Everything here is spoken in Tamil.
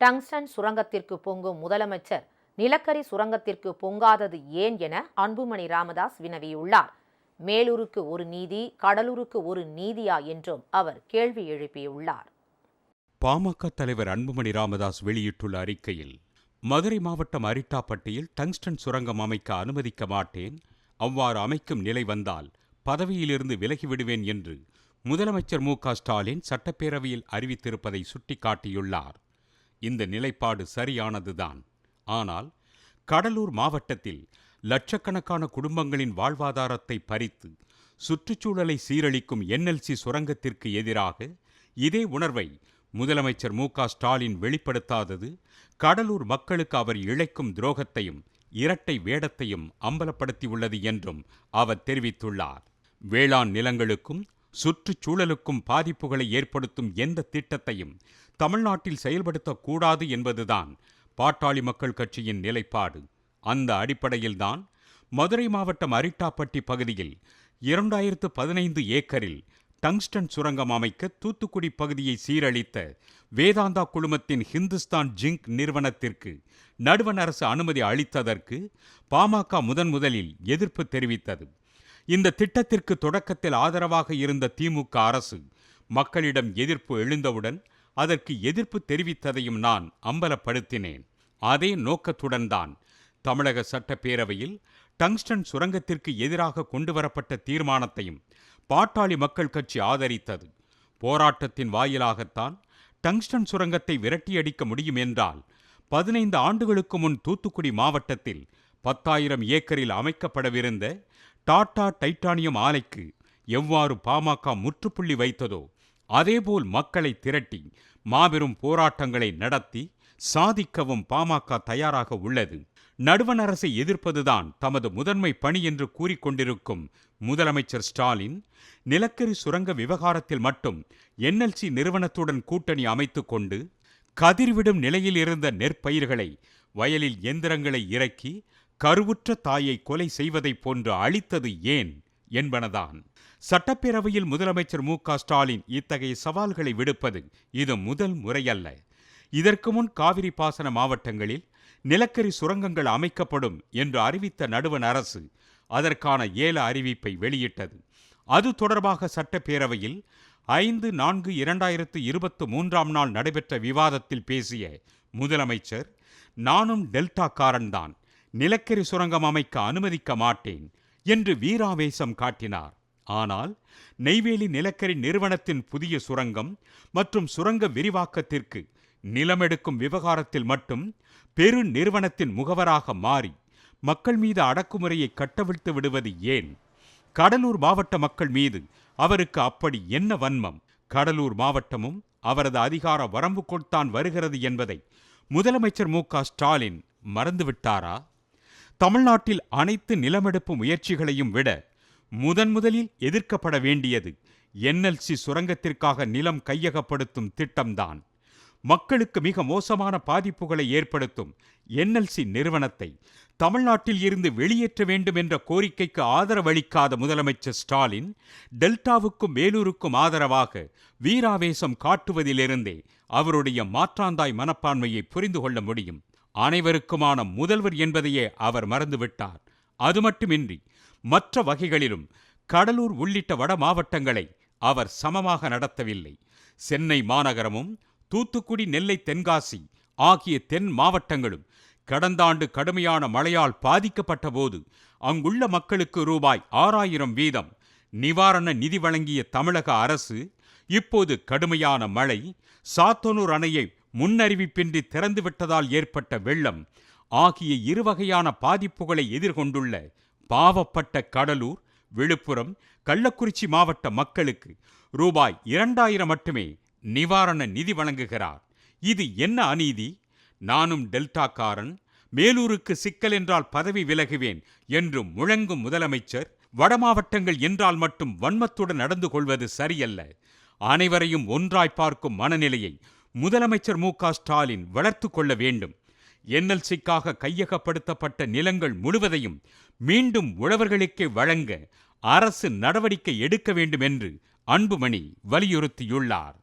டங்ஸ்டன் சுரங்கத்திற்கு பொங்கும் முதலமைச்சர் நிலக்கரி சுரங்கத்திற்கு பொங்காதது ஏன் என அன்புமணி ராமதாஸ் வினவியுள்ளார். மேலூருக்கு ஒரு நீதி கடலூருக்கு ஒரு நீதியா என்றும் அவர் கேள்வி எழுப்பியுள்ளார். பாமக தலைவர் அன்புமணி ராமதாஸ் வெளியிட்டுள்ள அறிக்கையில் மதுரை மாவட்டம் அரிட்டாப்பட்டியில் டங்ஸ்டன் சுரங்கம் அமைக்க அனுமதிக்க மாட்டேன் அவ்வாறு அமைக்கும் நிலை வந்தால் பதவியிலிருந்து விலகிவிடுவேன் என்று முதலமைச்சர் மு க ஸ்டாலின் சட்டப்பேரவையில் அறிவித்திருப்பதை சுட்டிக்காட்டியுள்ளார். இந்த நிலைப்பாடு சரியானதுதான். ஆனால் கடலூர் மாவட்டத்தில் லட்சக்கணக்கான குடும்பங்களின் வாழ்வாதாரத்தை பறித்து சுற்றுச்சூழலை சீரழிக்கும் என்எல்சி சுரங்கத்திற்கு எதிராக இதே உணர்வை முதலமைச்சர் மு க ஸ்டாலின் வெளிப்படுத்தாதது கடலூர் மக்களுக்கு அவர் இழைக்கும் துரோகத்தையும் இரட்டை வேடத்தையும் அம்பலப்படுத்தியுள்ளது என்றும் அவர் தெரிவித்துள்ளார். வேளாண் நிலங்களுக்கும் சுற்றுச்சூழலுக்கும் பாதிப்புகளை ஏற்படுத்தும் எந்த திட்டத்தையும் தமிழ்நாட்டில் செயல்படுத்தக்கூடாது என்பதுதான் பாட்டாளி மக்கள் கட்சியின் நிலைப்பாடு. அந்த அடிப்படையில்தான் மதுரை மாவட்டம் அரிட்டாப்பட்டி பகுதியில் இரண்டாயிரத்து பதினைந்து ஏக்கரில் டங்ஸ்டன் சுரங்கம் அமைக்க தூத்துக்குடி பகுதியை சீரழித்த வேதாந்தா குழுமத்தின் ஹிந்துஸ்தான் ஜிங்க் நிறுவனத்திற்கு நடுவண் அரசு அனுமதி அளித்ததற்கு பாமக முதன் முதலில் எதிர்ப்பு தெரிவித்தது. இந்த திட்டத்திற்கு தொடக்கத்தில் ஆதரவாக இருந்த திமுக அரசு மக்களிடம் எதிர்ப்பு எழுந்தவுடன் அதற்கு எதிர்ப்பு தெரிவித்ததையும் நான் அம்பலப்படுத்தினேன். அதே நோக்கத்துடன் தான் தமிழக சட்டப்பேரவையில் டங்ஸ்டன் சுரங்கத்திற்கு எதிராக கொண்டுவரப்பட்ட தீர்மானத்தையும் பாட்டாளி மக்கள் கட்சி ஆதரித்தது. போராட்டத்தின் வாயிலாகத்தான் டங்ஸ்டன் சுரங்கத்தை விரட்டியடிக்க முடியும் என்றால் பதினைந்து ஆண்டுகளுக்கு முன் தூத்துக்குடி மாவட்டத்தில் பத்தாயிரம் ஏக்கரில் அமைக்கப்படவிருந்த டாடா டைட்டானியம் ஆலைக்கு எவ்வாறு பாமக முற்றுப்புள்ளி வைத்ததோ அதேபோல் மக்களை திரட்டி மாபெரும் போராட்டங்களை நடத்தி சாதிக்கவும் பாமக தயாராக உள்ளது. நடுவண் அரசை எதிர்ப்பதுதான் தமது முதன்மை பணி என்று கூறிக்கொண்டிருக்கும் முதலமைச்சர் ஸ்டாலின் நிலக்கரி சுரங்க விவகாரத்தில் மட்டும் என்எல்சி நிறுவனத்துடன் கூட்டணி அமைத்து கொண்டு கதிர்விடும் நிலையில் இருந்த நெற்பயிர்களை வயலில் எந்திரங்களை இறக்கி கருவுற்ற தாயை கொலை செய்வதைப் போன்று அழித்தது ஏன் என்பனதான். சட்டப்பேரவையில் முதலமைச்சர் மு க ஸ்டாலின் இத்தகைய சவால்களை விடுப்பது இது முதல் முறையல்ல. இதற்கு முன் காவிரி பாசன மாவட்டங்களில் நிலக்கரி சுரங்கங்கள் அமைக்கப்படும் என்று அறிவித்த நடுவண் அரசு அதற்கான ஏல அறிவிப்பை வெளியிட்டது. அது தொடர்பாக சட்டப்பேரவையில் ஐந்து நான்கு இரண்டாயிரத்து இருபத்து மூன்றாம் நாள் நடைபெற்ற விவாதத்தில் பேசிய முதலமைச்சர் நானும் டெல்டாக்காரன்தான். நிலக்கரி சுரங்கம் அமைக்க அனுமதிக்க மாட்டேன் என்று வீராவேசம் காட்டினார். ஆனால் நெய்வேலி நிலக்கரி நிறுவனத்தின் புதிய சுரங்கம் மற்றும் சுரங்க விரிவாக்கத்திற்கு நிலமெடுக்கும் விவகாரத்தில் மட்டும் பெரு நிறுவனத்தின் முகவராக மாறி மக்கள் மீது அடக்குமுறையை கட்டவிழ்த்து விடுவது ஏன்? கடலூர் மாவட்ட மக்கள் மீது அவருக்கு அப்படி என்ன வன்மம்? கடலூர் மாவட்டமும் அவரது அதிகார வரம்புக்குள்தான் வருகிறது என்பதை முதலமைச்சர் மு க ஸ்டாலின் மறந்துவிட்டாரா? தமிழ்நாட்டில் அனைத்து நிலமெடுப்பு முயற்சிகளையும் விட முதன் முதலில் எதிர்க்கப்பட வேண்டியது என்எல்சி சுரங்கத்திற்காக நிலம் கையகப்படுத்தும் திட்டம்தான். மக்களுக்கு மிக மோசமான பாதிப்புகளை ஏற்படுத்தும் என்எல்சி நிறுவனத்தை தமிழ்நாட்டில் இருந்து வெளியேற்ற வேண்டும் என்ற கோரிக்கைக்கு ஆதரவளிக்காத முதலமைச்சர் ஸ்டாலின் டெல்டாவுக்கும் வேலூருக்கும் ஆதரவாக வீராவேசம் காட்டுவதிலிருந்தே அவருடைய மாற்றாந்தாய் மனப்பான்மையை புரிந்து கொள்ள முடியும். அனைவருக்குமான முதல்வர் என்பதையே அவர் மறந்துவிட்டார். அது மட்டுமின்றி மற்ற வகைகளிலும் கடலூர் உள்ளிட்ட வட மாவட்டங்களை அவர் சமமாக நடத்தவில்லை. சென்னை மாநகரமும் தூத்துக்குடி நெல்லை தென்காசி ஆகிய தென் மாவட்டங்களும் கடந்த ஆண்டு கடுமையான மழையால் பாதிக்கப்பட்ட போது அங்குள்ள மக்களுக்கு ரூபாய் ஆறாயிரம் வீதம் நிவாரண நிதி வழங்கிய தமிழக அரசு இப்போது கடுமையான மழை சாத்தனூர் அணையை முன்னறிவிப்பின்றி திறந்துவிட்டதால் ஏற்பட்ட வெள்ளம் ஆகிய இருவகையான பாதிப்புகளை எதிர்கொண்டுள்ள பாவப்பட்ட கடலூர் விழுப்புரம் கள்ளக்குறிச்சி மாவட்ட மக்களுக்கு ரூபாய் இரண்டாயிரம் மட்டுமே நிவாரண நிதி வழங்குகிறார். இது என்ன அநீதி? நானும் டெல்டாக்காரன். மேலூருக்கு சிக்கல் என்றால் பதவி விலகுவேன் என்று முழங்கும் முதலமைச்சர் வடமாவட்டங்கள் என்றால் மட்டும் வன்மத்துடன் நடந்து கொள்வது சரியல்ல. அனைவரையும் ஒன்றாய் பார்க்கும் மனநிலையை முதலமைச்சர் மு க ஸ்டாலின் வளர்த்து கொள்ள வேண்டும். என்எல்சிக்காக கையகப்படுத்தப்பட்ட நிலங்கள் முழுவதையும் மீண்டும் உழவர்களுக்கே வழங்க அரசு நடவடிக்கை எடுக்க வேண்டும் என்று அன்புமணி வலியுறுத்தியுள்ளார்.